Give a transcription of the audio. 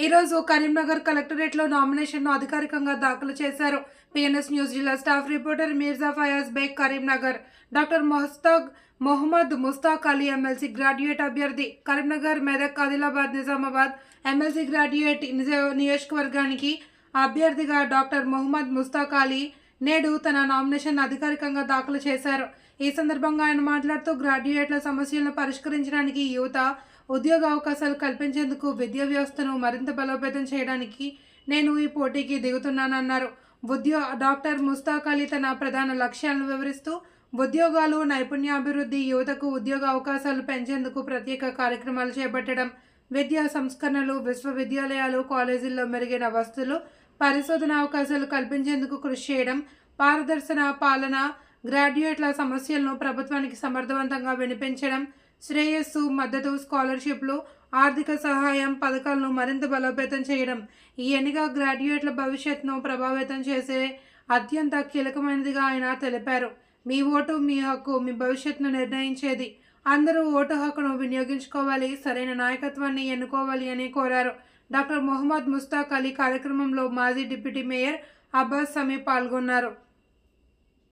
ఈరోజు కరీంనగర్ కలెక్టరేట్లో నామినేషన్ను అధికారికంగా దాఖలు చేశారు. పిఎన్ఎస్ న్యూస్ జిల్లా staff reporter Mirza Fayaz Baig Karimnagar. Doctor మొహస్తాగ్ Mohammed Mushtaq Ali MLC graduate అభ్యర్థి కరీంనగర్ మెదక్ ఆదిలాబాద్ నిజామాబాద్ ఎమ్మెల్సీ గ్రాడ్యుయేట్ నిజ- నియోజకవర్గానికి అభ్యర్థిగా డాక్టర్ మొహమ్మద్ ముస్తాక్ అలీ నేడు తన నామినేషన్ అధికారికంగా దాఖలు చేశారు. ఈ సందర్భంగా ఆయన మాట్లాడుతూ గ్రాడ్యుయేట్ల సమస్యలను పరిష్కరించడానికి యువత ఉద్యోగ అవకాశాలు కల్పించేందుకు విద్యా వ్యవస్థను మరింత బలోపేతం చేయడానికి నేను ఈ పోటీకి దిగుతున్నానన్నారు. ఉద్యో డాక్టర్ ముస్తాక్ అలీ తన ప్రధాన లక్ష్యాలను వివరిస్తూ ఉద్యోగాలు నైపుణ్యాభివృద్ధి యువతకు ఉద్యోగ అవకాశాలు పెంచేందుకు ప్రత్యేక కార్యక్రమాలు చేపట్టడం విద్యా సంస్కరణలు విశ్వవిద్యాలయాలు కాలేజీల్లో మెరుగైన వసతులు పరిశోధన అవకాశాలు కల్పించేందుకు కృషి చేయడం పారదర్శన పాలన గ్రాడ్యుయేట్ల సమస్యలను ప్రభుత్వానికి సమర్థవంతంగా వినిపించడం శ్రేయస్సు మద్దతు స్కాలర్షిప్లు ఆర్థిక సహాయం పథకాలను మరింత బలోపేతం చేయడం ఈ ఎన్నిక గ్రాడ్యుయేట్ల భవిష్యత్తును ప్రభావితం చేసే అత్యంత కీలకమైనదిగా ఆయన తెలిపారు. మీ ఓటు మీ హక్కు మీ భవిష్యత్తును నిర్ణయించేది. అందరూ ఓటు హక్కును వినియోగించుకోవాలి సరైన నాయకత్వాన్ని ఎన్నుకోవాలి అని కోరారు. డాక్టర్ మొహమ్మద్ ముస్తాక్ అలీ కార్యక్రమంలో మాజీ డిప్యూటీ మేయర్ అబ్బాస్ సమీ పాల్గొన్నారు.